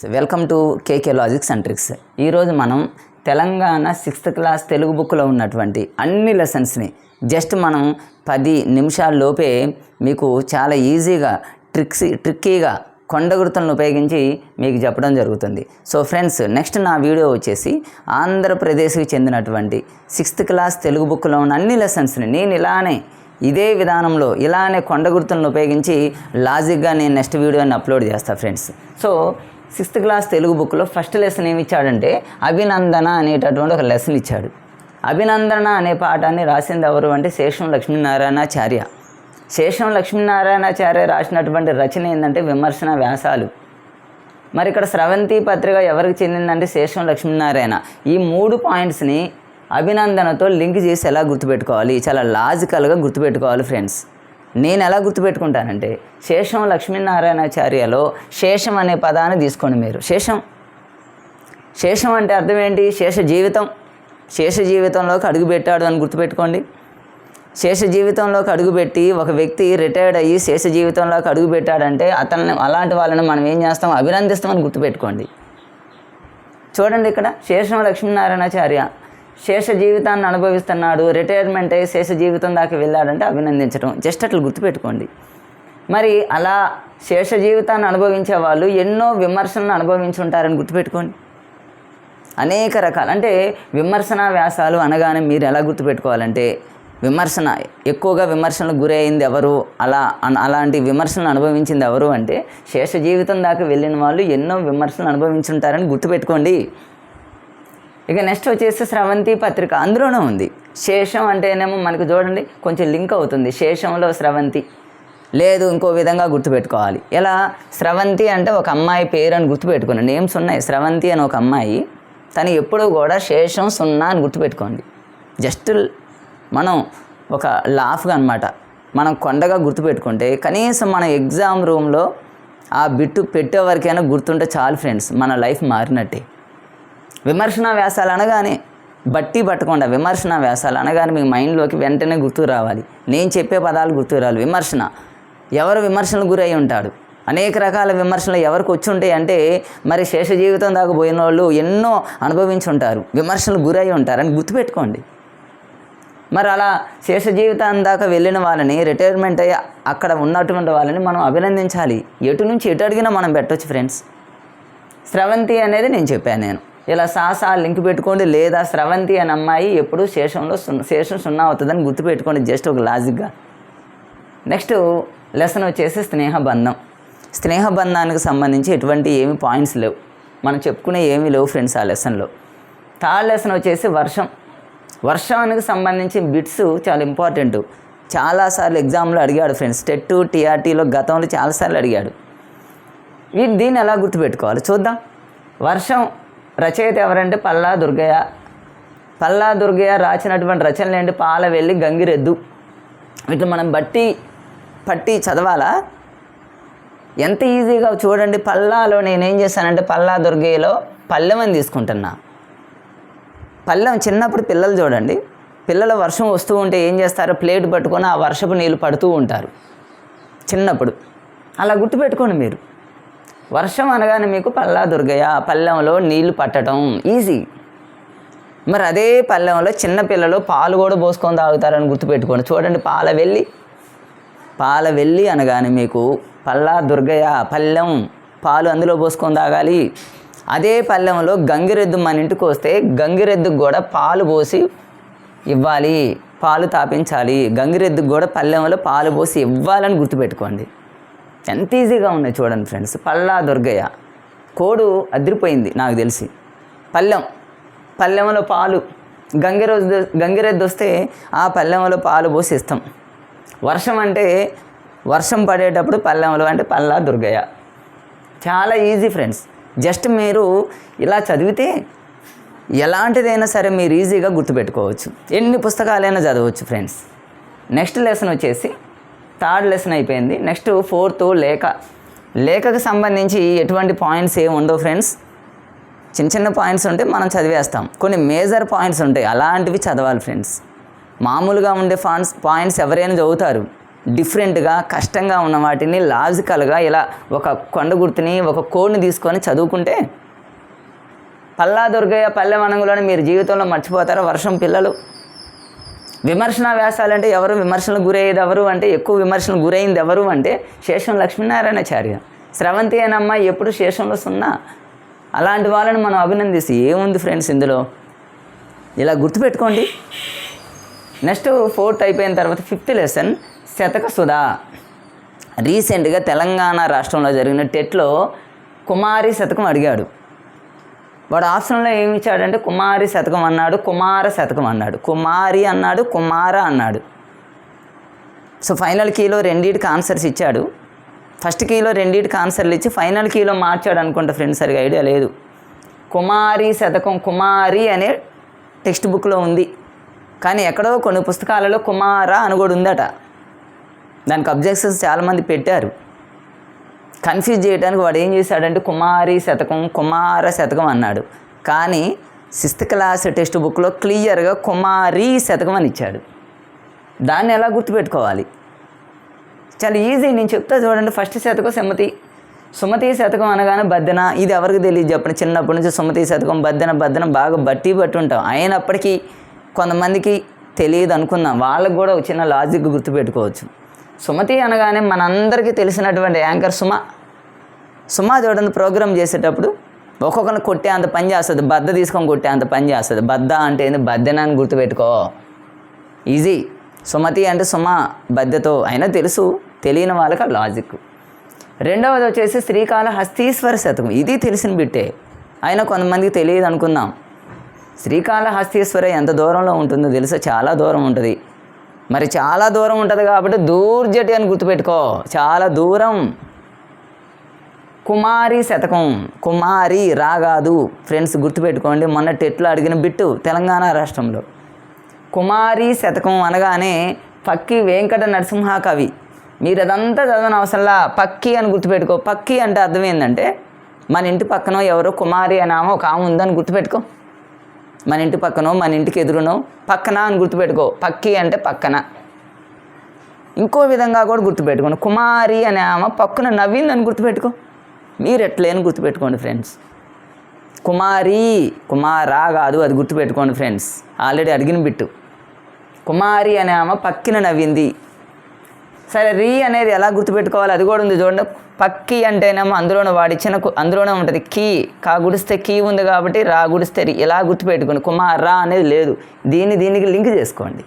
Welcome to KK logics and tricks ఈరోజు మనం Telangana sixth class Telugu బుక్లో ఉన్నటువంటి అన్ని లెసన్స్ని జస్ట్ మనం పది నిమిషాల్లోపే మీకు చాలా ఈజీగా ట్రిక్స్ ట్రిక్కీగా కొండ గుర్తులను ఉపయోగించి మీకు చెప్పడం జరుగుతుంది. సో ఫ్రెండ్స్ నెక్స్ట్ నా వీడియో వచ్చేసి ఆంధ్రప్రదేశ్కి చెందినటువంటి సిక్స్త్ క్లాస్ తెలుగు బుక్లో ఉన్న అన్ని లెసన్స్ని నేను ఇలానే ఇదే విధానంలో ఇలానే కొండ గుర్తులను ఉపయోగించి లాజిక్గా నేను నెక్స్ట్ వీడియోని అప్లోడ్ చేస్తాను friends so sixth class Telugu బుక్లో ఫస్ట్ లెసన్ ఏమి ఇచ్చాడంటే అభినందన అనేటటువంటి ఒక లెసన్ ఇచ్చాడు. అభినందన అనే పాఠాన్ని రాసింది ఎవరు అంటే శేషం లక్ష్మీనారాయణాచార్య. శేషం లక్ష్మీనారాయణాచార్య రాసినటువంటి రచన ఏంటంటే విమర్శన వ్యాసాలు. మరి ఇక్కడ స్రవంతి పత్రిక ఎవరికి చెందిందంటే శేషం లక్ష్మీనారాయణ. ఈ మూడు పాయింట్స్ని అభినందనతో లింక్ చేసి ఎలా గుర్తుపెట్టుకోవాలి? చాలా లాజికల్గా గుర్తుపెట్టుకోవాలి ఫ్రెండ్స్ నేను ఎలా గుర్తుపెట్టుకుంటానంటే శేషం లక్ష్మీనారాయణాచార్యలో శేషం అనే పదాన్ని తీసుకోండి మీరు. శేషం. శేషం అంటే అర్థం ఏంటి? శేష జీవితం. శేష జీవితంలోకి అడుగుపెట్టాడు అని గుర్తుపెట్టుకోండి. శేష జీవితంలోకి అడుగుపెట్టి ఒక వ్యక్తి రిటైర్డ్ అయ్యి శేష జీవితంలోకి అడుగుపెట్టాడంటే అతన్ని అలాంటి వాళ్ళని మనం ఏం చేస్తాం? అభినందిస్తామని గుర్తుపెట్టుకోండి. చూడండి ఇక్కడ శేషం లక్ష్మీనారాయణాచార్య శేష జీవితాన్ని అనుభవిస్తున్నాడు రిటైర్మెంట్ అయ్యి శేష జీవితం దాకా వెళ్ళాడంటే అభినందించడం జస్ట్ అట్లా గుర్తుపెట్టుకోండి. మరి అలా శేష జీవితాన్ని అనుభవించే వాళ్ళు ఎన్నో విమర్శలను అనుభవించి ఉంటారని గుర్తుపెట్టుకోండి. అనేక రకాలు. అంటే విమర్శన వ్యాసాలు అనగానే మీరు ఎలా గుర్తుపెట్టుకోవాలంటే విమర్శన ఎక్కువగా విమర్శనలకు గురైంది ఎవరు? అలా అలాంటి విమర్శలను అనుభవించింది ఎవరు అంటే శేష జీవితం దాకా వెళ్ళిన వాళ్ళు ఎన్నో విమర్శలు అనుభవించుంటారని గుర్తుపెట్టుకోండి. ఇక నెక్స్ట్ వచ్చేసి స్రవంతి పత్రిక. అందులోనే ఉంది. శేషం అంటేనేమో మనకు చూడండి. కొంచెం లింక్ అవుతుంది. శేషంలో స్రవంతి. లేదు ఇంకో విధంగా గుర్తుపెట్టుకోవాలి. ఎలా? స్రవంతి అంటే ఒక అమ్మాయి పేరు అని గుర్తుపెట్టుకోండి. నేమ్స్ ఉన్నాయి. స్రవంతి అని ఒక అమ్మాయి. తను ఎప్పుడూ కూడా శేషం సున్నా అని గుర్తుపెట్టుకోండి. జస్ట్ మనం ఒక లాఫ్గా అనమాట మనం కొండగా గుర్తుపెట్టుకుంటే కనీసం మన ఎగ్జామ్ రూమ్లో ఆ బిట్టు పెట్టే వరకైనా గుర్తుంటే చాలు ఫ్రెండ్స్ మన లైఫ్ మారినట్టే. విమర్శన వ్యాసాలు అనగానే బట్టి పట్టకుండా. విమర్శన వ్యాసాలు అనగానే మీ మైండ్లోకి వెంటనే గుర్తు రావాలి. నేను చెప్పే పదాలు గుర్తు రావాలి. విమర్శన. ఎవరు విమర్శనలు గురై ఉంటాడు? అనేక రకాల విమర్శలు ఎవరికి వచ్చి ఉంటాయి అంటే మరి శేష జీవితం దాకా పోయిన వాళ్ళు ఎన్నో అనుభవించి ఉంటారు. విమర్శలు గురై ఉంటారని గుర్తుపెట్టుకోండి. మరి అలా శేష జీవితం దాకా వెళ్ళిన వాళ్ళని రిటైర్మెంట్ అయ్యి అక్కడ ఉన్నటువంటి వాళ్ళని మనం అభినందించాలి. ఎటు నుంచి ఎటు అడిగినా మనం పెట్టొచ్చు ఫ్రెండ్స్ స్రవంతి అనేది నేను చెప్పాను నేను. ఇలా సాసా లింక్ పెట్టుకోండి. లేదా స్రవంతి అనే అమ్మాయి ఎప్పుడు శేషంలో సున్నా శేషం సున్నా అవుతుందని గుర్తుపెట్టుకోండి జస్ట్ ఒక లాజిక్గా. నెక్స్ట్ లెసన్ వచ్చేసి స్నేహబంధం స్నేహబంధానికి సంబంధించి ఎటువంటి ఏమి పాయింట్స్ లేవు. మనం చెప్పుకునే ఏమీ లేవు ఫ్రెండ్స్ ఆ లెసన్లో. థర్డ్ లెసన్ వచ్చేసి వర్షం. వర్షానికి సంబంధించి బిట్స్ చాలా ఇంపార్టెంట్. చాలాసార్లు ఎగ్జామ్లో అడిగాడు ఫ్రెండ్స్. టెట్ టీఆర్టీలో గతంలో చాలాసార్లు అడిగాడు. వీటి దీన్ని ఎలా గుర్తుపెట్టుకోవాలి చూద్దాం. వర్షం రచయిత ఎవరంటే పల్లా దుర్గయ్య. పల్లా దుర్గయ్య రాసినటువంటి రచనలు ఏంటి? పాల వెళ్ళి గంగిరెద్దు. వీటిని మనం బట్టి పట్టి చదవాలా? ఎంత ఈజీగా చూడండి పల్లాలో నేనేం చేశానంటే పల్లా దుర్గయ్యలో పల్లెం అని తీసుకుంటున్నా. పల్లెం చిన్నప్పుడు పిల్లలు చూడండి పిల్లలు వర్షం వస్తూ ఉంటే ఏం చేస్తారు? ప్లేట్ పట్టుకొని ఆ వర్షపు నీళ్ళు పడుతూ ఉంటారు. చిన్నప్పుడు. అలా గుర్తుపెట్టుకోండి మీరు. వర్షం అనగానే మీకు పల్లా దుర్గయ్య పల్లెంలో నీళ్ళు పట్టడం ఈజీ. మరి అదే పల్లెంలో చిన్నపిల్లలు పాలు కూడా పోసుకొని తాగుతారని గుర్తుపెట్టుకోండి. చూడండి పాల వెళ్ళి పాల వెళ్ళి అనగానే మీకు పల్లా దుర్గయ్య పల్లెం పాలు అందులో పోసుకొని తాగాలి. అదే పల్లెంలో గంగిరెద్దు మన ఇంటికి వస్తే గంగిరెద్దుకు కూడా పాలు పోసి ఇవ్వాలి పాలు తాపించాలి. గంగిరెద్దుకు కూడా పల్లెంలో పాలు పోసి ఇవ్వాలని గుర్తుపెట్టుకోండి. ఎంత ఈజీగా ఉన్నాయి చూడండి ఫ్రెండ్స్ పల్లా దుర్గయ్య. కోడు అదిరిపోయింది నాకు తెలిసి. పల్లెం పల్లెంలో పాలు. గంగిరెద్దు గంగిరెద్దు వస్తే ఆ పల్లెంలో పాలు పోసి ఇస్తాం. వర్షం అంటే వర్షం పడేటప్పుడు పల్లెంలో అంటే పల్లా దుర్గయ్య. చాలా ఈజీ ఫ్రెండ్స్ జస్ట్ మీరు ఇలా చదివితే ఎలాంటిదైనా సరే మీరు ఈజీగా గుర్తుపెట్టుకోవచ్చు. ఎన్ని పుస్తకాలైనా చదవచ్చు ఫ్రెండ్స్ నెక్స్ట్ లెసన్ వచ్చేసి థర్డ్ లెసన్ అయిపోయింది. నెక్స్ట్ ఫోర్త్ లేఖ. లేఖకు సంబంధించి ఎటువంటి పాయింట్స్ ఏమి ఉండవు ఫ్రెండ్స్. చిన్న చిన్న పాయింట్స్ ఉంటే మనం చదివేస్తాం. కొన్ని మేజర్ పాయింట్స్ ఉంటాయి. అలాంటివి చదవాలి ఫ్రెండ్స్. మామూలుగా ఉండే ఫాంట్స్ పాయింట్స్ ఎవరైనా చదువుతారు. డిఫరెంట్గా కష్టంగా ఉన్న వాటిని లాజికల్గా ఇలా ఒక కొండ గుర్తుని ఒక కోడ్ని తీసుకొని చదువుకుంటే పల్లా దుర్గయ్య పల్లె వనంగులని మీరు జీవితంలో మర్చిపోతారా? వర్షం పిల్లలు. విమర్శన వ్యాసాలంటే ఎవరు విమర్శలకు గురయ్యేది ఎవరు అంటే ఎక్కువ విమర్శనలు గురైంది ఎవరు అంటే శేషం లక్ష్మీనారాయణాచార్య. స్రవంతి అయినమ్మ ఎప్పుడు శేషంలో సున్నా? అలాంటి వాళ్ళని మనం అభినందిస్తే ఏముంది ఫ్రెండ్స్ ఇందులో? ఇలా గుర్తుపెట్టుకోండి. నెక్స్ట్ ఫోర్త్ అయిపోయిన తర్వాత ఫిఫ్త్ లెసన్ శతక సుధా. రీసెంట్గా తెలంగాణ రాష్ట్రంలో జరిగిన టెట్లో కుమారి శతకం అడిగాడు. వాడు ఆప్షన్లో ఏమి ఇచ్చాడంటే కుమారి శతకం అన్నాడు కుమార శతకం అన్నాడు. కుమారి అన్నాడు కుమార అన్నాడు. సో ఫైనల్ కీలో రెండింటికి ఆన్సర్స్ ఇచ్చాడు. ఫస్ట్ కీలో రెండింటికి ఆన్సర్లు ఇచ్చి ఫైనల్ కీలో మార్చాడు అనుకుంటా ఫ్రెండ్స్ సరిగా ఐడియా లేదు. కుమారి శతకం కుమారి అనే టెక్స్ట్ బుక్లో ఉంది. కానీ ఎక్కడో కొన్ని పుస్తకాలలో కుమార అని కూడా ఉందట. దానికి అబ్జెక్షన్స్ చాలామంది పెట్టారు. కన్ఫ్యూజ్ చేయడానికి వాడు ఏం చేశాడంటే కుమారి శతకం కుమార శతకం అన్నాడు. కానీ సిక్స్త్ క్లాస్ టెక్స్ట్ బుక్లో క్లియర్గా కుమారి శతకం అని ఇచ్చాడు. దాన్ని ఎలా గుర్తుపెట్టుకోవాలి? చాలా ఈజీ నేను చెప్తా చూడండి. ఫస్ట్ శతకం సుమతి. సుమతి శతకం అనగానే బద్దెన. ఇది ఎవరికి తెలియదు చెప్పండి. చిన్నప్పటి నుంచి సుమతి శతకం బద్దెన బద్దెన బాగా బట్టి బట్టి ఉంటాం అయినప్పటికీ కొంతమందికి తెలియదు అనుకుందాం. వాళ్ళకు కూడా ఒక చిన్న లాజిక్ గుర్తుపెట్టుకోవచ్చు. సుమతి అనగానే మనందరికీ తెలిసినటువంటి యాంకర్ సుమ. సుమ చూడండి ప్రోగ్రామ్ చేసేటప్పుడు ఒక్కొక్కరిని కొట్టే అంత పని చేస్తుంది. బద్ద తీసుకొని కొట్టే అంత పని చేస్తుంది. బద్ద అంటే ఏంది? బద్దెన అని గుర్తుపెట్టుకో. ఈజీ. సుమతి అంటే సుమ బద్దెతో. అయినా తెలుసు. తెలియని వాళ్ళకి ఆ లాజిక్. రెండవది వచ్చేసి శ్రీకాళ హస్తీశ్వర శతకం. ఇది తెలిసిన బిట్టే. అయినా కొంతమందికి తెలియదు అనుకుందాం శ్రీకాళహస్తీశ్వర ఎంత దూరంలో ఉంటుందో తెలుసా? చాలా దూరం ఉంటుంది. మరి చాలా దూరం ఉంటుంది కాబట్టి దూర్జటి అని గుర్తుపెట్టుకో. చాలా దూరం. కుమారి శతకం. కుమారి రాగాదు. ఫ్రెండ్స్ గుర్తుపెట్టుకోండి మొన్న టెట్లో అడిగిన బిట్టు తెలంగాణ రాష్ట్రంలో. కుమారి శతకం అనగానే పక్కి వెంకట నరసింహ కవి మీరు అదంతా చదవని అవసరంలా. పక్కి అని గుర్తుపెట్టుకో. పక్కి అంటే అర్థం ఏంటంటే మన ఇంటి పక్కన ఎవరో కుమారి అనామో ఆమె ఒక ఆమె ఉందని గుర్తుపెట్టుకో. మన ఇంటి పక్కనో మన ఇంటికి ఎదురునో పక్కన అని గుర్తుపెట్టుకో. పక్కి అంటే పక్కన. ఇంకో విధంగా కూడా గుర్తుపెట్టుకోండి కుమారి అనే ఆమె పక్కన నవ్విందని గుర్తుపెట్టుకో. మీరు ఎట్లేని గుర్తుపెట్టుకోండి ఫ్రెండ్స్. కుమారి కుమారా కాదు అది గుర్తుపెట్టుకోండి ఫ్రెండ్స్. ఆల్రెడీ అడిగిన బిట్టు. కుమారి అనే ఆమె పక్కిన నవ్వింది సరే రీ అనేది ఎలా గుర్తుపెట్టుకోవాలి? అది కూడా ఉంది చూడండి. పక్కి అంటేనేమో అందులోనే వాడిచ్చిన చిన్న అందులోనే ఉంటుంది. కీ కా గుడిస్తే కీ ఉంది కాబట్టి రా గుడిస్తే రీ. ఎలా గుర్తుపెట్టుకోండి? కుమార్ రా అనేది లేదు. దీన్ని దీనికి లింక్ చేసుకోండి.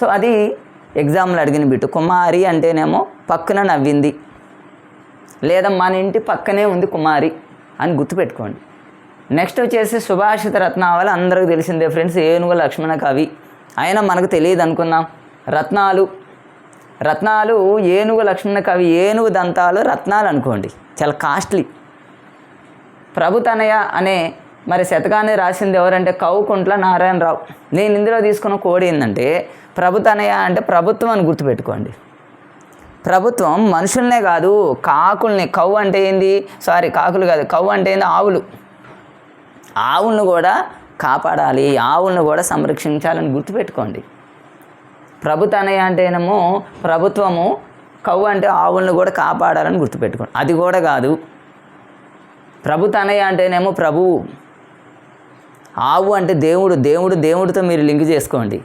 సో అది ఎగ్జామ్లో అడిగిన బిట్టు. కుమారి అంటేనేమో పక్కన నవ్వింది. లేదా మన ఇంటి పక్కనే ఉంది కుమారి అని గుర్తుపెట్టుకోండి. నెక్స్ట్ వచ్చేసి సుభాషిత రత్నావళి అందరికీ తెలిసిందే ఫ్రెండ్స్. ఏనుగు లక్ష్మణ కవి. అయినా మనకు తెలియదు అనుకుందాం రత్నాలు రత్నాలు ఏనుగు లక్ష్మణ కవి ఏనుగు దంతాలు రత్నాలు అనుకోండి. చాలా కాస్ట్లీ. ప్రభుతనయ అనే మరి శతకాన్ని రాసింది ఎవరంటే కవుకుంట్ల నారాయణరావు. నేను ఇందులో తీసుకున్న కోడ్ ఏంటంటే ప్రభుతనయ అంటే ప్రభుత్వం అని గుర్తుపెట్టుకోండి. ప్రభుత్వం మనుషుల్నే కాదు కాకుల్ని. కవ్వు అంటే ఏంది? సారీ కాకులు కాదు. కవ్వు అంటే ఏంది? ఆవులు. ఆవులను కూడా కాపాడాలి ఆవులను కూడా సంరక్షించాలని గుర్తుపెట్టుకోండి. ప్రభుతనయ అంటేనేమో ప్రభుత్వము కవ్వు అంటే ఆవులను కూడా కాపాడాలని గుర్తుపెట్టుకోండి. అది కూడా కాదు. ప్రభుతనయ అంటేనేమో ప్రభువు ఆవు అంటే దేవుడు దేవుడు దేవుడితో మీరు లింక్ చేసుకోండి.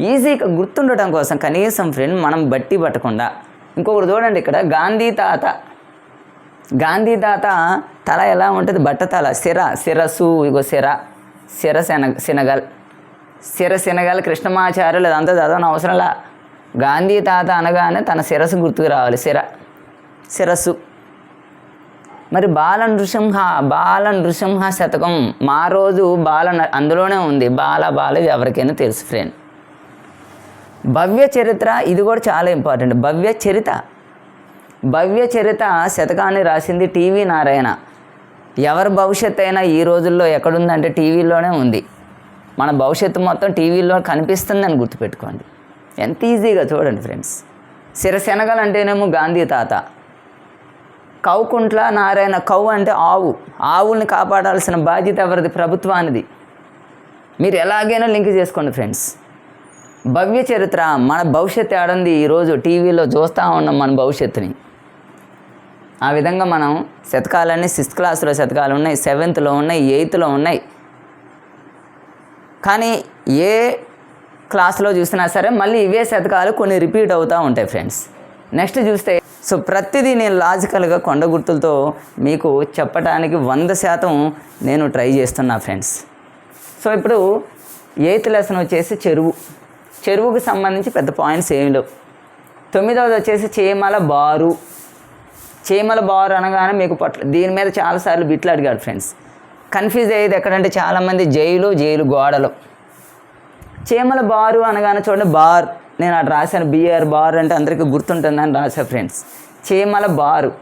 ఈజీగా గుర్తుండటం కోసం కనీసం ఫ్రెండ్ మనం బట్టి పట్టకుండా. ఇంకొకటి చూడండి ఇక్కడ గాంధీ తాత. గాంధీ తాత తల ఎలా ఉంటుంది? బట్ట తల సిర శిరస్సు ఇగో సిర శిర శన శనగల్. శిరసినగల కృష్ణమాచార్యులు అదంతా చదవని అవసరంలా గాంధీ తాత అనగానే తన శిరస్సు గుర్తుకు రావాలి శిర శిరస్సు. మరి బాల నృసింహ బాల నృసింహ శతకం మా రోజు బాల అందులోనే ఉంది. బాల బాల ఎవరికైనా తెలుసు ఫ్రెండ్ భవ్య చరిత్ర ఇది కూడా చాలా ఇంపార్టెంట్ భవ్య చరిత. భవ్య చరిత శతకాన్ని రాసింది టీవీ నారాయణ. ఎవరి భవిష్యత్ అయినా ఈ రోజుల్లో ఎక్కడుందంటే టీవీలోనే ఉంది. మన భవిష్యత్తు మొత్తం టీవీలో కనిపిస్తుందని గుర్తుపెట్టుకోండి. ఎంత ఈజీగా చూడండి ఫ్రెండ్స్. సిరశనగలు అంటేనేమో గాంధీ తాత. కౌకుంట్ల నారాయణ కౌ అంటే ఆవు. ఆవుల్ని కాపాడాల్సిన బాధ్యత ఎవరిది? ప్రభుత్వానిది. మీరు ఎలాగైనా లింక్ చేసుకోండి ఫ్రెండ్స్. భవ్య చరిత్ర మన భవిష్యత్తు ఏడంది ఈరోజు టీవీలో చూస్తూ ఉన్నాం మన భవిష్యత్తుని. ఆ విధంగా మనం శతకాలన్నీ సిక్స్త్ క్లాస్లో శతకాలు ఉన్నాయి సెవెంత్లో ఉన్నాయి ఎయిత్లో ఉన్నాయి. కానీ ఏ క్లాస్లో చూసినా సరే మళ్ళీ ఇవే శతకాలు కొన్ని రిపీట్ అవుతూ ఉంటాయి ఫ్రెండ్స్. నెక్స్ట్ చూస్తే సో ప్రతిదీ నేను లాజికల్గా కొండ గుర్తులతో మీకు చెప్పడానికి వంద శాతం నేను ట్రై చేస్తున్నా ఫ్రెండ్స్. సో ఇప్పుడు ఎయిత్ లెసన్ వచ్చేసి చెరువు. చెరువుకు సంబంధించి పెద్ద పాయింట్స్ ఏమి లేవు. తొమ్మిదవది వచ్చేసి చేమల బారు. చేమల బారు అనగానే మీకు పట్ల దీని మీద చాలాసార్లు బిట్లు అడిగాడు ఫ్రెండ్స్. కన్ఫ్యూజ్ అయ్యేది ఎక్కడంటే చాలామంది జైలు జైలు గోడలు. చీమల బారు అనగానే చూడండి బార్. నేను అటు రాశాను బిఆర్ బార్ అంటే అందరికీ గుర్తుంటుందని రాశా ఫ్రెండ్స్. చీమల బారు.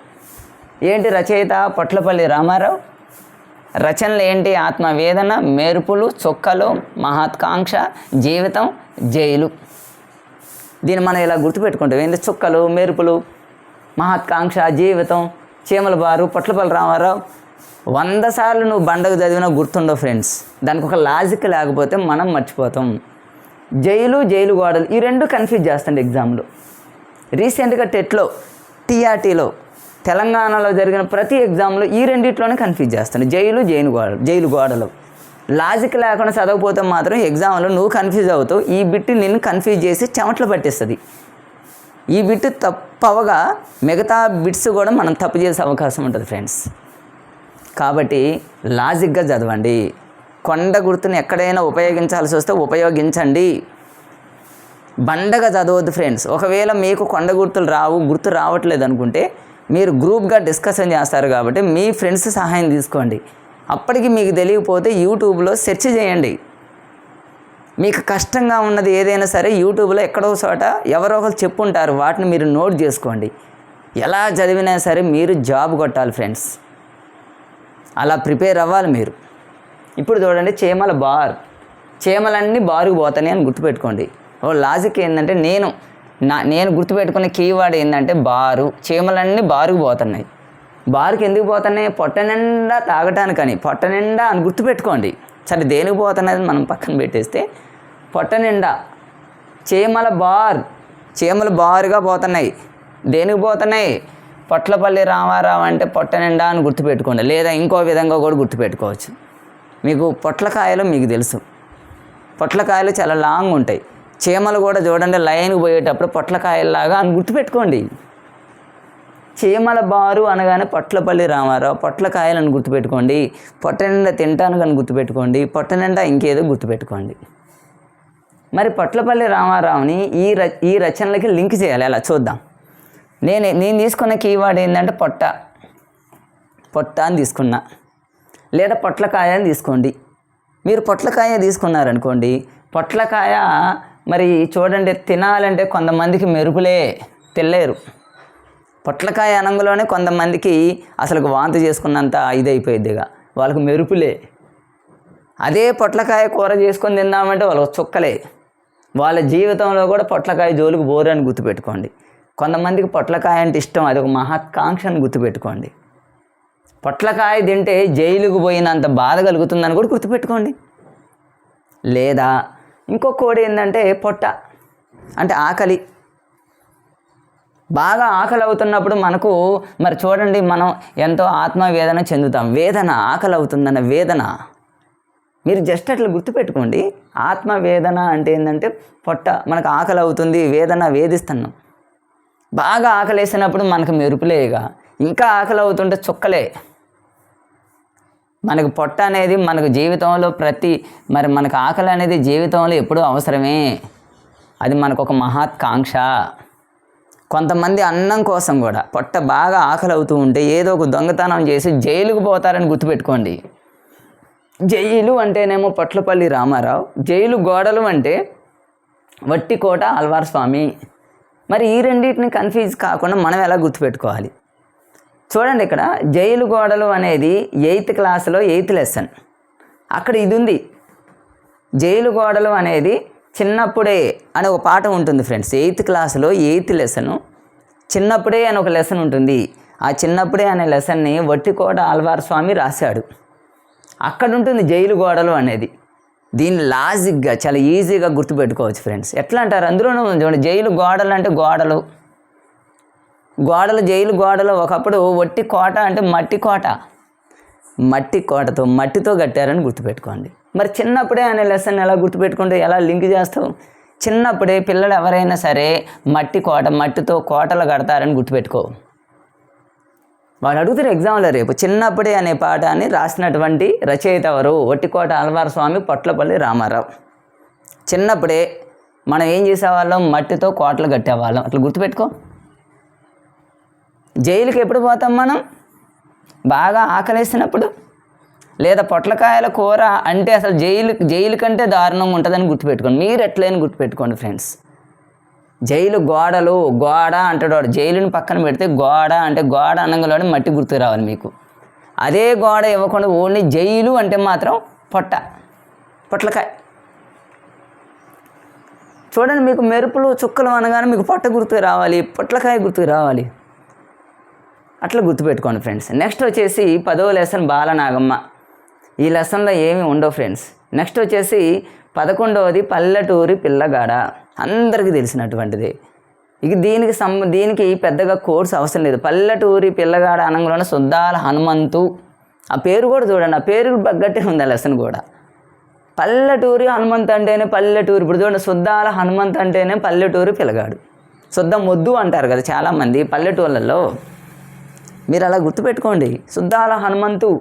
ఏంటి రచయిత పొట్లపల్లి రామారావు? రచనలు ఏంటి? ఆత్మవేదన మెరుపులు చొక్కలు మహాత్కాంక్ష జీవితం జైలు. దీన్ని మనం ఇలా గుర్తుపెట్టుకుంటాం. ఏంటి? చుక్కలు మెరుపులు మహాత్కాంక్ష జీవితం చీమల బారు పొట్లపల్లి రామారావు. వంద సార్లు నువ్వు బండకు చదివినా గుర్తుండవు ఫ్రెండ్స్ దానికి ఒక లాజిక్ లేకపోతే మనం మర్చిపోతాం. జైలు జైలు గోడలు ఈ రెండు కన్ఫ్యూజ్ చేస్తుంది ఎగ్జామ్లో రీసెంట్గా టెట్లో టీఆర్టీలో తెలంగాణలో జరిగిన ప్రతి ఎగ్జామ్లో ఈ రెండిట్లోనే కన్ఫ్యూజ్ చేస్తాను. జైలు జైలు గోడలు జైలు గోడలు. లాజిక్ లేకుండా చదవకపోతే మాత్రం ఎగ్జామ్లో నువ్వు కన్ఫ్యూజ్ అవుతావు. ఈ బిట్టు నిన్ను కన్ఫ్యూజ్ చేసి చెమటలు పట్టిస్తుంది. ఈ బిట్టు తప్పవగా మిగతా బిట్స్ కూడా మనం తప్పు చేసే అవకాశం ఉంటుంది ఫ్రెండ్స్ కాబట్టి లాజిక్గా చదవండి. కొండ గుర్తుని ఎక్కడైనా ఉపయోగించాల్సి వస్తే ఉపయోగించండి. బండగా చదవద్దు ఫ్రెండ్స్. ఒకవేళ మీకు కొండ గుర్తులు రావు గుర్తు రావట్లేదు అనుకుంటే మీరు గ్రూప్గా డిస్కషన్ చేస్తారు కాబట్టి మీ ఫ్రెండ్స్ సహాయం తీసుకోండి. అప్పటికి మీకు తెలియకపోతే యూట్యూబ్లో సెర్చ్ చేయండి. మీకు కష్టంగా ఉన్నది ఏదైనా సరే యూట్యూబ్లో ఎక్కడో చోట ఎవరో ఒకరు చెప్పుంటారు. వాటిని మీరు నోట్ చేసుకోండి. ఎలా చదివినా సరే మీరు జాబ్ కొట్టాలి ఫ్రెండ్స్. అలా ప్రిపేర్ అవ్వాలి మీరు. ఇప్పుడు చూడండి చీమల బార్. చీమలన్నీ బారుకు పోతాయి అని గుర్తుపెట్టుకోండి. ఓ లాజిక్ ఏంటంటే నేను నా నేను గుర్తుపెట్టుకునే కీవర్డ్ ఏంటంటే బారు. చీమలన్నీ బారుకు పోతున్నాయి. బారుకి ఎందుకు పోతున్నాయి? పొట్ట నిండా తాగటానికని పొట్ట నిండా అని గుర్తుపెట్టుకోండి. సరే దేనికి పోతున్నది మనం పక్కన పెట్టేస్తే పొట్ట నిండా చీమల బార్. చీమలు బారుగా పోతున్నాయి. దేనికి పోతున్నాయి? పొట్లపల్లి రామారావు అంటే పొట్ట నిండా అని గుర్తుపెట్టుకోండి. లేదా ఇంకో విధంగా కూడా గుర్తుపెట్టుకోవచ్చు. మీకు పొట్లకాయలు మీకు తెలుసు. పొట్లకాయలు చాలా లాంగ్ ఉంటాయి. చీమలు కూడా చూడండి లైన్కి పోయేటప్పుడు పొట్లకాయల్లాగా అని గుర్తుపెట్టుకోండి. చీమల బారు అనగానే పొట్లపల్లి రామారావు పొట్లకాయలు అని గుర్తుపెట్టుకోండి. పొట్ట నిండా తింటాను కానీ గుర్తుపెట్టుకోండి. పొట్ట నిండా ఇంకేదో గుర్తుపెట్టుకోండి. మరి పొట్లపల్లి రామారావుని ఈ ర ఈ రచనలకి లింక్ చేయాలి. అలా చూద్దాం. నేను నేను తీసుకున్న కీవర్డ్ ఏంటంటే పొట్ట. పొట్ట అని తీసుకున్నా. లేదా పొట్లకాయ అని తీసుకోండి. మీరు పొట్లకాయ తీసుకున్నారనుకోండి పొట్లకాయ మరి చూడండి తినాలంటే కొంతమందికి మెరుపులే తెల్లేరు. పొట్లకాయ అనంగలోనే కొంతమందికి అసలు వాంతి చేసుకున్నంత ఇదైపోయిద్దిగా. వాళ్ళకు మెరుపులే. అదే పొట్లకాయ కూర చేసుకొని తిందామంటే వాళ్ళకి చుక్కలే. వాళ్ళ జీవితంలో కూడా పొట్లకాయ జోలికి బోరు అని గుర్తుపెట్టుకోండి. కొంతమందికి పొట్లకాయ అంటే ఇష్టం అది ఒక మహత్కాంక్ష గుర్తుపెట్టుకోండి. పొట్లకాయ తింటే జైలుకు పోయినంత బాధ కలుగుతుందని కూడా గుర్తుపెట్టుకోండి. లేదా ఇంకో కోడి ఏంటంటే పొట్ట అంటే ఆకలి. బాగా ఆకలి అవుతున్నప్పుడు మనకు మరి చూడండి మనం ఎంతో ఆత్మవేదన చెందుతాం. వేదన ఆకలి అవుతుందన్న వేదన. మీరు జస్ట్ అట్లా గుర్తుపెట్టుకోండి. ఆత్మవేదన అంటే ఏంటంటే పొట్ట మనకు ఆకలి అవుతుంది వేదన వేధిస్తున్నాం. బాగా ఆకలేసినప్పుడు మనకు మెరుపులేగా. ఇంకా ఆకలి అవుతుంటే చుక్కలే. మనకు పొట్ట అనేది మనకు జీవితంలో ప్రతి మరి మనకు ఆకలి అనేది జీవితంలో ఎప్పుడూ అవసరమే. అది మనకు ఒక మహాత్కాంక్ష. కొంతమంది అన్నం కోసం కూడా పొట్ట బాగా ఆకలి అవుతూ ఉంటే ఏదో ఒక దొంగతనం చేసి జైలుకు పోతారని గుర్తుపెట్టుకోండి. జైలు అంటేనేమో పొట్లపల్లి రామారావు జైలు గోడలు అంటే వట్టికోట అల్వార్ స్వామి. మరి ఈ రెండింటిని కన్ఫ్యూజ్ కాకుండా మనం ఎలా గుర్తుపెట్టుకోవాలి? చూడండి ఇక్కడ జైలు గోడలు అనేది ఎయిత్ క్లాస్లో ఎయిత్ లెసన్ అక్కడ ఇది ఉంది. జైలు గోడలు అనేది చిన్నప్పుడే అనే ఒక పాఠం ఉంటుంది ఫ్రెండ్స్ ఎయిత్ క్లాస్లో ఎయిత్ లెసను చిన్నప్పుడే అని ఒక లెసన్ ఉంటుంది. ఆ చిన్నప్పుడే అనే లెసన్ని వట్టికోట ఆల్వార్ స్వామి రాశాడు. అక్కడ ఉంటుంది జైలు గోడలు అనేది. దీన్ని లాజిక్గా చాలా ఈజీగా గుర్తుపెట్టుకోవచ్చు ఫ్రెండ్స్. ఎట్లా అంటారు? అందులోనూ చూడండి జైలు గోడలు అంటే గోడలు. గోడలు జైలు గోడలు ఒకప్పుడు ఒట్టి కోట అంటే మట్టి కోట. మట్టి కోటతో మట్టితో కట్టారని గుర్తుపెట్టుకోండి. మరి చిన్నప్పుడే అనే లెసన్ ఎలా గుర్తుపెట్టుకుంటే ఎలా లింక్ చేస్తావు? చిన్నప్పుడే పిల్లలు ఎవరైనా సరే మట్టి కోట మట్టితో కోటలు కడతారని గుర్తుపెట్టుకో. వాళ్ళు అడుగుతారు ఎగ్జామ్లో రేపు చిన్నప్పుడే అనే పాఠాన్ని రాసినటువంటి రచయిత ఎవరు? ఒట్టికోట అల్వార స్వామి పొట్లపల్లి రామారావు. చిన్నప్పుడే మనం ఏం చేసేవాళ్ళం? మట్టితో కోటలు కట్టేవాళ్ళం. అట్లా గుర్తుపెట్టుకో. జైలుకి ఎప్పుడు పోతాం మనం? బాగా ఆకలేసినప్పుడు? లేదా పొట్లకాయల కూర అంటే అసలు జైలు జైలు కంటే దారుణంగా ఉంటుందని గుర్తుపెట్టుకోండి. మీరు ఎట్లయినా గుర్తుపెట్టుకోండి ఫ్రెండ్స్ జైలు గోడలు గోడ అంటాడు వాడు. జైలుని పక్కన పెడితే గోడ అంటే గోడ అనగానే మట్టి గుర్తు రావాలి మీకు. అదే గోడ ఇవ్వకుండా ఓన్లీ జైలు అంటే మాత్రం పొట్ట పొట్లకాయ. చూడండి మీకు మెరుపులు చుక్కలు అనగానే మీకు పొట్ట గుర్తుకు రావాలి పొట్లకాయ గుర్తుకు రావాలి. అట్లా గుర్తుపెట్టుకోండి ఫ్రెండ్స్. నెక్స్ట్ వచ్చేసి పదవ లెసన్ బాలనాగమ్మ. ఈ లెసన్లో ఏమి ఉండవు ఫ్రెండ్స్. నెక్స్ట్ వచ్చేసి పదకొండవది పల్లెటూరి పిల్లగాడ. అందరికీ తెలిసినటువంటిది. ఇక దీనికి సం దీనికి పెద్దగా కోర్స్ అవసరం లేదు. పల్లెటూరి పిల్లగాడ అనగానే సుద్దాల హనుమంతు. ఆ పేరు కూడా చూడండి. ఆ పేరు తగ్గట్టే ఉంది ఆ లెసన్ కూడా. పల్లెటూరి హనుమంత్ అంటేనే పల్లెటూరు. ఇప్పుడు చూడండి శుద్ధాల హనుమంత్ అంటేనే పల్లెటూరు పిల్లగాడు. శుద్ధం మొద్దు అంటారు కదా చాలామంది పల్లెటూళ్ళల్లో. మీరు అలా గుర్తుపెట్టుకోండి. శుద్ధాల హనుమంతు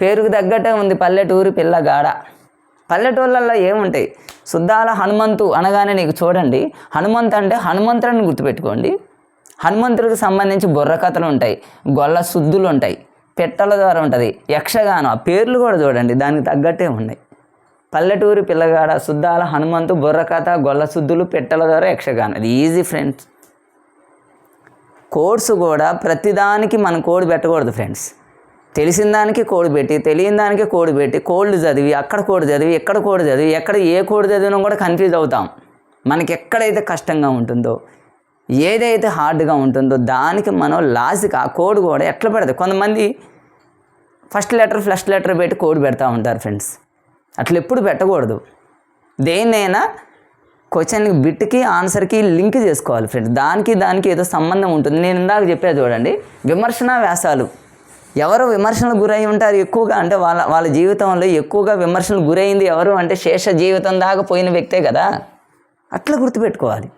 పేరుకు తగ్గట్టే ఉంది పల్లెటూరు పిల్లగాడ. పల్లెటూళ్ళల్లో ఏముంటాయి? శుద్ధాల హనుమంతు అనగానే నీకు చూడండి. హనుమంత్ అంటే హనుమంతుడిని గుర్తుపెట్టుకోండి. హనుమంతుడికి సంబంధించి బుర్రకథలు ఉంటాయి గొల్ల శుద్ధులు ఉంటాయి పెట్టల ద్వారా ఉంటుంది యక్షగానం ఆ పేర్లు కూడా చూడండి దానికి తగ్గట్టే ఉన్నాయి. పల్లెటూరు పిల్లగాడ శుద్ధాల హనుమంతు బుర్రకథ గొల్ల శుద్ధులు పెట్టల ద్వారా యక్షగానం. అది ఈజీ ఫ్రెండ్స్ కోడ్స్ కూడా ప్రతిదానికి మనం కోడ్ పెట్టకూడదు ఫ్రెండ్స్ తెలిసిన దానికి కోడ్ పెట్టి తెలియని దానికి కోడ్ పెట్టి కోడ్లు చదివి అక్కడ కోడ్ చదివి ఎక్కడ కోడ్ చదివి ఎక్కడ ఏ కోడ్ చదివినా కూడా కన్ఫ్యూజ్ అవుతాం. మనకి ఎక్కడైతే కష్టంగా ఉంటుందో ఏదైతే హార్డ్గా ఉంటుందో దానికి మనం లాజిక్ ఆ కోడ్ కూడా ఎట్లా పెడతాం? కొంతమంది ఫస్ట్ లెటర్ ఫస్ట్ లెటర్ పెట్టి కోడ్ పెడతా ఉంటారు ఫ్రెండ్స్ అట్లా ఎప్పుడు పెట్టకూడదు. దేన్నైనా క్వశ్చన్కి బిట్కి ఆన్సర్కి లింక్ చేసుకోవాలి ఫ్రెండ్స్ దానికి దానికి ఏదో సంబంధం ఉంటుంది. నేను ఇందాక చెప్పేది చూడండి విమర్శన వ్యాసాలు. ఎవరు విమర్శలకు గురై ఉంటారు ఎక్కువగా? అంటే వాళ్ళ వాళ్ళ జీవితంలో ఎక్కువగా విమర్శలు గురైంది ఎవరు? అంటే శేష జీవితం దాకా పోయిన వ్యక్తే కదా. అట్లా గుర్తుపెట్టుకోవాలి.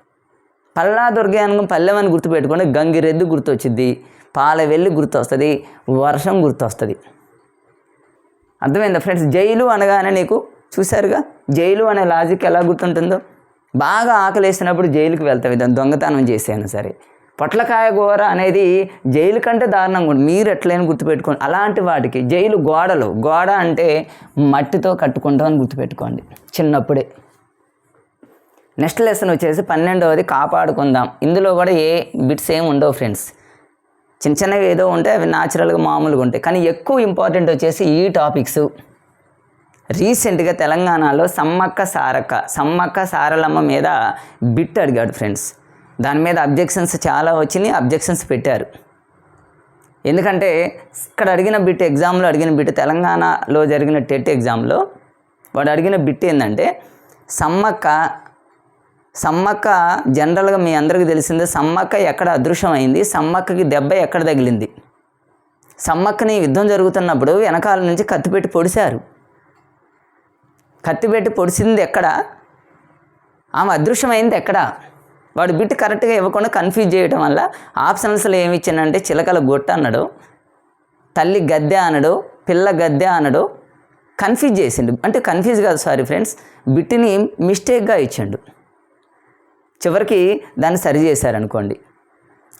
పల్లా దుర్గానం పల్లెమని గుర్తుపెట్టుకుంటే గంగిరెద్దు గుర్తొచ్చింది పాల వెళ్ళి గుర్తొస్తుంది. వర్షం గుర్తొస్తుంది. అర్థమైందా ఫ్రెండ్స్? జైలు అనగానే నీకు చూశారుగా? జైలు అనే లాజిక్ ఎలా గుర్తుంటుందో? బాగా ఆకలేసినప్పుడు జైలుకి వెళ్తావు ఇదని దొంగతనం చేసాను సరే. పొట్లకాయ కూర అనేది జైలు కంటే దారుణంగా ఉంటుంది. మీరు ఎట్లయినా గుర్తుపెట్టుకోండి. అలాంటి వాటికి జైలు గోడలు గోడ అంటే మట్టితో కట్టుకుంటామని గుర్తుపెట్టుకోండి. చిన్నప్పుడే. నెక్స్ట్ లెసన్ వచ్చేసి పన్నెండవది కాపాడుకుందాం. ఇందులో కూడా ఏ బిట్స్ ఏమి ఉండవు ఫ్రెండ్స్. చిన్న చిన్నవి ఏదో ఉంటే అవి న్యాచురల్గా మామూలుగా ఉంటాయి. కానీ ఎక్కువ ఇంపార్టెంట్ వచ్చేసి ఈ టాపిక్స్. రీసెంట్గా తెలంగాణలో సమ్మక్క సారక్క సమ్మక్క సారలమ్మ మీద బిట్ అడిగాడు ఫ్రెండ్స్. దాని మీద అబ్జెక్షన్స్ చాలా వచ్చినాయి అబ్జెక్షన్స్ పెట్టారు. ఎందుకంటే ఇక్కడ అడిగిన బిట్ ఎగ్జామ్లో అడిగిన బిట్ తెలంగాణలో జరిగిన టెట్ ఎగ్జామ్లో వాడు అడిగిన బిట్ ఏంటంటే సమ్మక్క సమ్మక్క జనరల్గా మీ అందరికీ తెలిసిందే సమ్మక్క ఎక్కడ అదృశ్యమైంది సమ్మక్కకి దెబ్బ ఎక్కడ తగిలింది. సమ్మక్కని యుద్ధం జరుగుతున్నప్పుడు వెనకాల నుంచి కత్తిపెట్టి పొడిశారు. కత్తిపెట్టి పొడిసింది ఎక్కడ? ఆమె అదృశ్యమైంది ఎక్కడ? వాడు బిట్ కరెక్ట్గా ఇవ్వకుండా కన్ఫ్యూజ్ చేయడం వల్ల ఆప్షన్స్లో ఏమి ఇచ్చానంటే చిలకల గొట్ట అన్నాడు తల్లి గద్దె అనడు పిల్ల గద్దె అనడు కన్ఫ్యూజ్ చేసిండు. అంటే కన్ఫ్యూజ్ కాదు సారీ ఫ్రెండ్స్ బిట్ని మిస్టేక్గా ఇచ్చిండు. చివరికి దాన్ని సరి చేశారనుకోండి.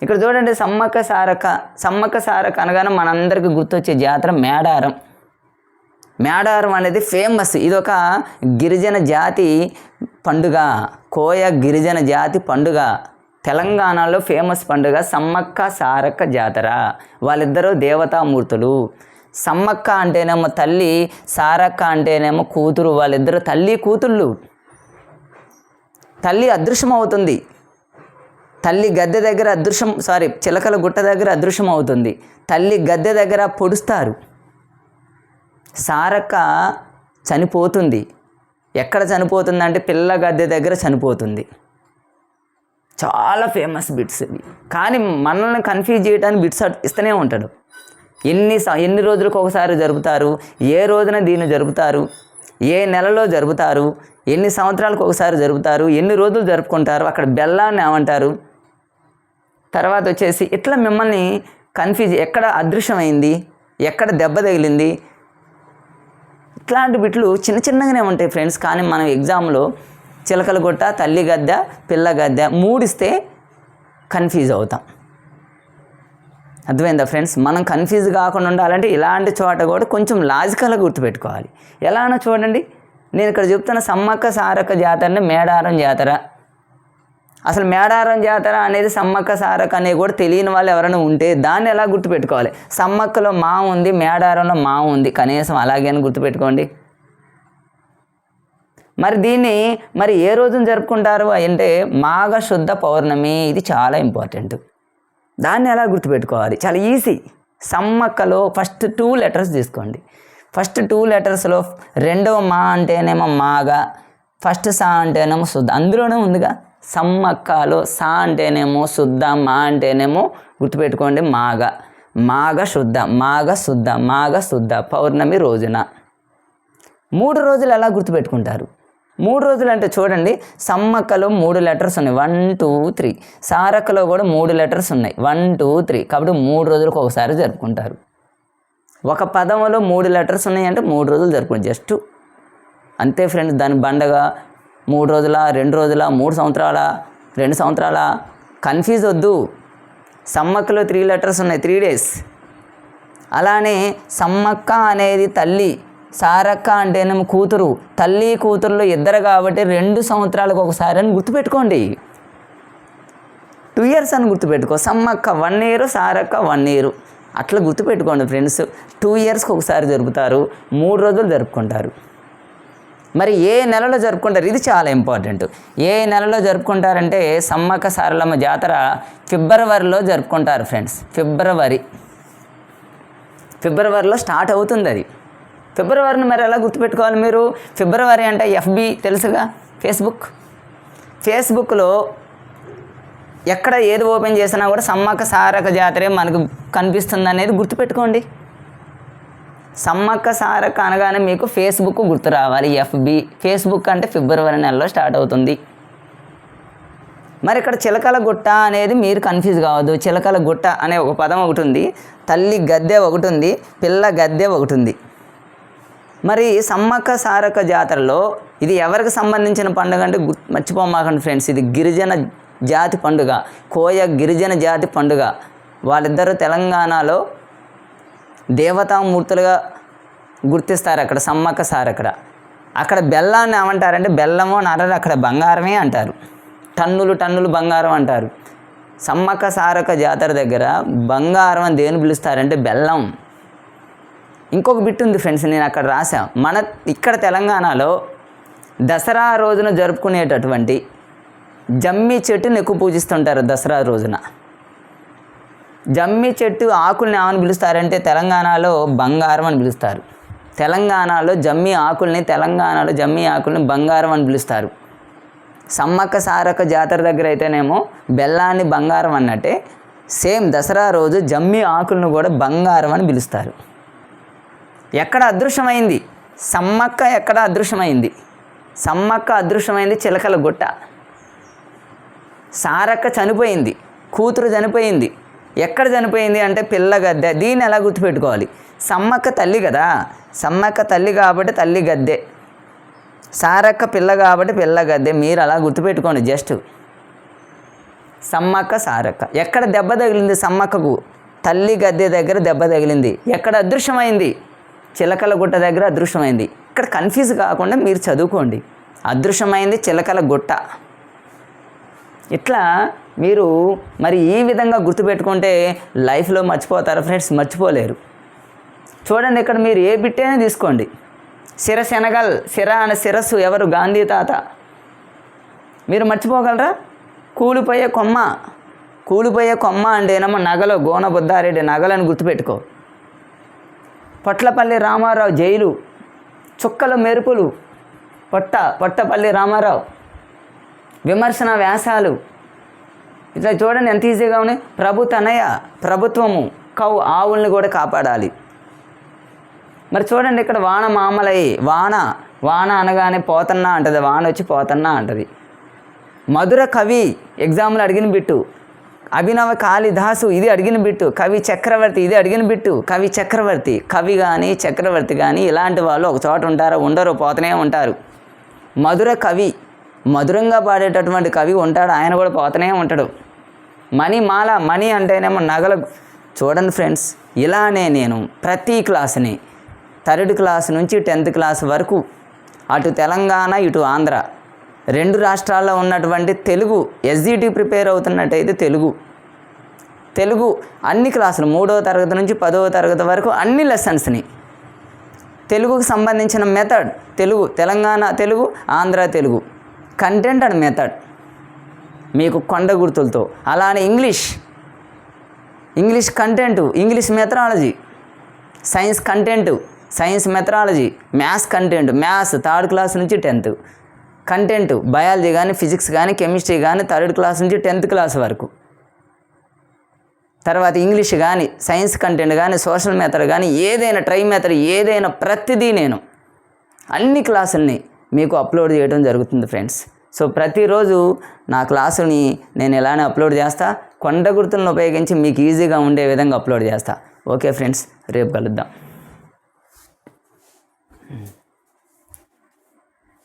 ఇక్కడ చూడండి సమ్మక్క సారక సమ్మక్క సారక అనగానే మనందరికీ గుర్తొచ్చే జాతర మేడారం. మేడారం అనేది ఫేమస్ ఇదొక గిరిజన జాతి పండుగ కోయ గిరిజన జాతి పండుగ. తెలంగాణలో ఫేమస్ పండుగ సమ్మక్క సారక్క జాతర. వాళ్ళిద్దరూ దేవతామూర్తులు. సమ్మక్క అంటేనేమో తల్లి సారక్క అంటేనేమో కూతురు వాళ్ళిద్దరు తల్లి కూతుళ్ళు. తల్లి అదృశ్యం అవుతుంది తల్లి గద్దె దగ్గర అదృశ్యం సారీ చిలకల గుట్ట దగ్గర అదృశ్యం అవుతుంది తల్లి గద్దె దగ్గర పొడుస్తారు. సారక్క చనిపోతుంది. ఎక్కడ చనిపోతుంది అంటే పిల్ల గద్దె దగ్గర చనిపోతుంది. చాలా ఫేమస్ బిట్స్ ఇవి. కానీ మనల్ని కన్ఫ్యూజ్ చేయడానికి బిట్స్ ఇస్తూనే ఉంటాడు. ఎన్ని స- ఎన్ని రోజులకు ఒకసారి జరుపుతారు? ఏ రోజున దీన్ని జరుపుతారు? ఏ నెలలో జరుపుతారు? ఎన్ని సంవత్సరాలకు ఒకసారి జరుపుతారు? ఎన్ని రోజులు జరుపుకుంటారు? అక్కడ బెల్లాన్ని ఏమంటారు? తర్వాత వచ్చేసి ఇట్లా మిమ్మల్ని కన్ఫ్యూజ్ ఎక్కడ అదృశ్యమైంది? ఎక్కడ దెబ్బ తగిలింది? ఇట్లాంటి బిట్లు చిన్న చిన్నగానే ఉంటాయి ఫ్రెండ్స్. కానీ మనం ఎగ్జామ్లో చిలకల గుట్ట తల్లి గద్దె పిల్ల గద్దె మూడిస్తే కన్ఫ్యూజ్ అవుతాం. అర్థమైందా ఫ్రెండ్స్? మనం కన్ఫ్యూజ్ కాకుండా ఉండాలంటే ఇలాంటి చోట కూడా కొంచెం లాజికల్గా గుర్తుపెట్టుకోవాలి. ఎలానో చూడండి నేను ఇక్కడ చెప్తున్న సమ్మక్క సారక్క జాతరని మేడారం జాతర. అసలు మేడారం జాతర అనేది సమ్మక్క సారక అనేది కూడా తెలియని వాళ్ళు ఎవరైనా ఉంటే దాన్ని ఎలా గుర్తుపెట్టుకోవాలి? సమ్మక్కలో మా ఉంది మేడారంలో మా ఉంది. కనీసం అలాగే అని గుర్తుపెట్టుకోండి. మరి దీన్ని మరి ఏ రోజున జరుపుకుంటారు అంటే మాఘ శుద్ధ పౌర్ణమి ఇది చాలా ఇంపార్టెంట్. దాన్ని ఎలా గుర్తుపెట్టుకోవాలి? చాలా ఈజీ. సమ్మక్కలో ఫస్ట్ టూ లెటర్స్ తీసుకోండి. ఫస్ట్ టూ లెటర్స్లో రెండవ మా అంటేనేమో మాగ ఫస్ట్ సా అంటేనేమో శుద్ధ. అందులోనే ఉందిగా. సమ్మక్కలో సా అంటేనేమో శుద్ధ మా అంటేనేమో గుర్తుపెట్టుకోండి మాగ మాగ శుద్ధ మాగ శుద్ధ మాగ శుద్ధ పౌర్ణమి రోజున. మూడు రోజులు ఎలా గుర్తుపెట్టుకుంటారు? మూడు రోజులు అంటే చూడండి సమ్మక్కలో మూడు లెటర్స్ ఉన్నాయి. One two three. సారక్కలో కూడా మూడు లెటర్స్ ఉన్నాయి. One two three. కాబట్టి మూడు రోజులకు ఒకసారి జరుపుకుంటారు. ఒక పదంలో మూడు లెటర్స్ ఉన్నాయి అంటే మూడు రోజులు జరుపుకుంటారు జస్ట్ అంతే ఫ్రెండ్స్ దాని బండగా మూడు రోజుల రెండు రోజుల మూడు సంవత్సరాల రెండు సంవత్సరాల? కన్ఫ్యూజ్ వద్దు. సమ్మక్కలో త్రీ లెటర్స్ ఉన్నాయి త్రీ డేస్ అలానే సమ్మక్క అనేది తల్లి సారక్క అంటేనేమో కూతురు. తల్లి కూతురులో ఇద్దరు కాబట్టి రెండు సంవత్సరాలకు ఒకసారి అని గుర్తుపెట్టుకోండి. టూ ఇయర్స్ అని గుర్తుపెట్టుకో. Sammakka one year Sarakka one year అట్లా గుర్తుపెట్టుకోండి ఫ్రెండ్స్ టూ ఇయర్స్కి ఒకసారి జరుపుతారు మూడు రోజులు జరుపుకుంటారు. మరి ఏ నెలలో జరుపుకుంటారు? ఇది చాలా ఇంపార్టెంట్ ఏ నెలలో జరుపుకుంటారంటే సమ్మక్క సారలమ్మ జాతర ఫిబ్రవరిలో జరుపుకుంటారు ఫ్రెండ్స్ ఫిబ్రవరి. ఫిబ్రవరిలో స్టార్ట్ అవుతుంది అది. ఫిబ్రవరిని మరి ఎలా గుర్తుపెట్టుకోవాలి మీరు? ఫిబ్రవరి అంటే ఎఫ్బి తెలుసుగా? ఫేస్బుక్ ఫేస్బుక్లో ఎక్కడ ఏది ఓపెన్ చేసినా కూడా సమ్మక్క సారక జాతరే మనకు కనిపిస్తుంది అనేది గుర్తుపెట్టుకోండి. సమ్మక్క సారక్క అనగానే మీకు ఫేస్బుక్ గుర్తు రావాలి ఎఫ్బి. ఫేస్బుక్ అంటే ఫిబ్రవరి నెలలో స్టార్ట్ అవుతుంది. మరి ఇక్కడ చిలకల గుట్ట అనేది మీరు కన్ఫ్యూజ్ కావద్దు. చిలకల గుట్ట అనే ఒక పదం ఒకటి ఉంది. తల్లి గద్దె ఒకటి ఉంది. పిల్ల గద్దె ఒకటి ఉంది. మరి సమ్మక్క సారక్క జాతరలో ఇది ఎవరికి సంబంధించిన పండుగ అంటే మర్చిపోమాకండి ఫ్రెండ్స్. ఇది గిరిజన జాతి పండుగ. కోయ గిరిజన జాతి పండుగ. వాళ్ళిద్దరూ తెలంగాణలో దేవతామూర్తులుగా గుర్తిస్తారు అక్కడ సమ్మక్క సారక్కడ అక్కడ. బెల్లాన్ని ఏమంటారంటే బెల్లము అని అనరు అక్కడ బంగారమే అంటారు. టన్నులు టన్నులు బంగారం అంటారు. సమ్మక్క సారక జాతర దగ్గర బంగారం అని దేని పిలుస్తారంటే బెల్లం. ఇంకొక బిట్ ఉంది ఫ్రెండ్స్ నేను అక్కడ రాసా మన ఇక్కడ తెలంగాణలో దసరా రోజున జరుపుకునేటటువంటి జమ్మి చెట్టుని ఎక్కువ పూజిస్తుంటారు దసరా రోజున. జమ్మి చెట్టు ఆకుల్ని ఏమని పిలుస్తారంటే తెలంగాణలో బంగారం అని పిలుస్తారు. తెలంగాణలో జమ్మి ఆకుల్ని తెలంగాణలో జమ్మి ఆకుల్ని బంగారం అని పిలుస్తారు. సమ్మక్క సారక్క జాతర దగ్గర అయితేనేమో బెల్లాన్ని బంగారం అన్నట్టే సేమ్ దసరా రోజు జమ్మి ఆకులను కూడా బంగారం అని పిలుస్తారు. ఎక్కడ అదృశ్యమైంది? సమ్మక్క ఎక్కడ అదృశ్యమైంది? సమ్మక్క అదృశ్యమైంది చిలకల గుట్ట. సారక్క చనిపోయింది కూతురు చనిపోయింది ఎక్కడ చనిపోయింది అంటే పిల్ల గద్దె. దీన్ని ఎలా గుర్తుపెట్టుకోవాలి? సమ్మక్క తల్లి కదా. సమ్మక్క తల్లి కాబట్టి తల్లి గద్దె. సారక్క పిల్ల కాబట్టి పిల్ల గద్దె. మీరు అలా గుర్తుపెట్టుకోండి జస్ట్. సమ్మక్క సారక్క. ఎక్కడ దెబ్బ తగిలింది సమ్మక్కకు? తల్లి గద్దె దగ్గర దెబ్బ తగిలింది. ఎక్కడ అదృశ్యమైంది? చిలకల గుట్ట దగ్గర అదృశ్యమైంది. ఇక్కడ కన్ఫ్యూజ్ కాకుండా మీరు చదువుకోండి. అదృశ్యమైంది చిలకల గుట్ట. ఇట్లా మీరు మరి ఈ విధంగా గుర్తుపెట్టుకుంటే లైఫ్లో మర్చిపోతారు ఫ్రెండ్స్? మర్చిపోలేరు. చూడండి ఇక్కడ మీరు ఏ బిట్టైనా తీసుకోండి. సిర శనగల్ శిర అనే శిరస్సు ఎవరు? గాంధీ తాత. మీరు మర్చిపోగలరా? కూలిపోయే కొమ్మ. కూలిపోయే కొమ్మ అంటే నగలో నగలు గోనబుద్దారెడ్డి నగలని గుర్తుపెట్టుకో. పొట్లపల్లి రామారావు జైలు. చుక్కల మెరుపులు. పొట్ట పొట్టపల్లి రామారావు. విమర్శన వ్యాసాలు. ఇట్లా చూడండి ఎంత ఈజీగా ఉన్నాయి. ప్రభు తనయ ప్రభుత్వము కౌ ఆవుల్ని కూడా కాపాడాలి. మరి చూడండి ఇక్కడ వాన మామలై వాన వాన అనగానే పోతన్నా అంటది వాన వచ్చి పోతన్నా అంటది. మధుర కవి ఎగ్జామ్లో అడిగిన బిట్టు అభినవ కాళిదాసు ఇది అడిగిన బిట్టు కవి చక్రవర్తి ఇది అడిగిన బిట్టు కవి చక్రవర్తి కవి కానీ చక్రవర్తి కానీ ఇలాంటి వాళ్ళు ఒక చోట ఉంటారో ఉండరు పోతూనే ఉంటారు. మధుర కవి మధురంగా పాడేటటువంటి కవి ఉంటాడు ఆయన కూడా పోతూనే ఉంటాడు. మణి మాల మణి అంటేనేమో నగల చూడండి ఫ్రెండ్స్ ఇలానే నేను ప్రతి క్లాస్ని థర్డ్ క్లాస్ నుంచి టెన్త్ క్లాస్ వరకు అటు తెలంగాణ ఇటు ఆంధ్ర రెండు రాష్ట్రాల్లో ఉన్నటువంటి తెలుగు ఎస్జిటి ప్రిపేర్ అవుతున్నట్టయితే తెలుగు. తెలుగు అన్ని క్లాసులు మూడవ తరగతి నుంచి పదవ తరగతి వరకు అన్ని లెసన్స్ని. తెలుగుకు సంబంధించిన method Telugu Telangana Telugu Andhra Telugu. Content and method మీకు కొండ గుర్తులతో. అలానే English English content English methodology science content science methodology maths content maths third class నుంచి టెన్త్ కంటెంట్ బయాలజీ కానీ ఫిజిక్స్ కానీ కెమిస్ట్రీ కానీ థర్డ్ క్లాస్ నుంచి టెన్త్ క్లాస్ వరకు. తర్వాత ఇంగ్లీష్ కానీ సైన్స్ కంటెంట్ కానీ సోషల్ మెథడ్ కానీ ఏదైనా ట్రై మెథడ్ ఏదైనా ప్రతిదీ నేను. అన్ని క్లాసుల్ని మీకు అప్లోడ్ చేయడం జరుగుతుంది ఫ్రెండ్స్ సో ప్రతిరోజు నా క్లాసుని నేను ఎలానే అప్లోడ్ చేస్తా కొండ గుర్తులను ఉపయోగించి మీకు ఈజీగా ఉండే విధంగా అప్లోడ్ చేస్తా. ఓకే ఫ్రెండ్స్ రేపు కలుద్దాం.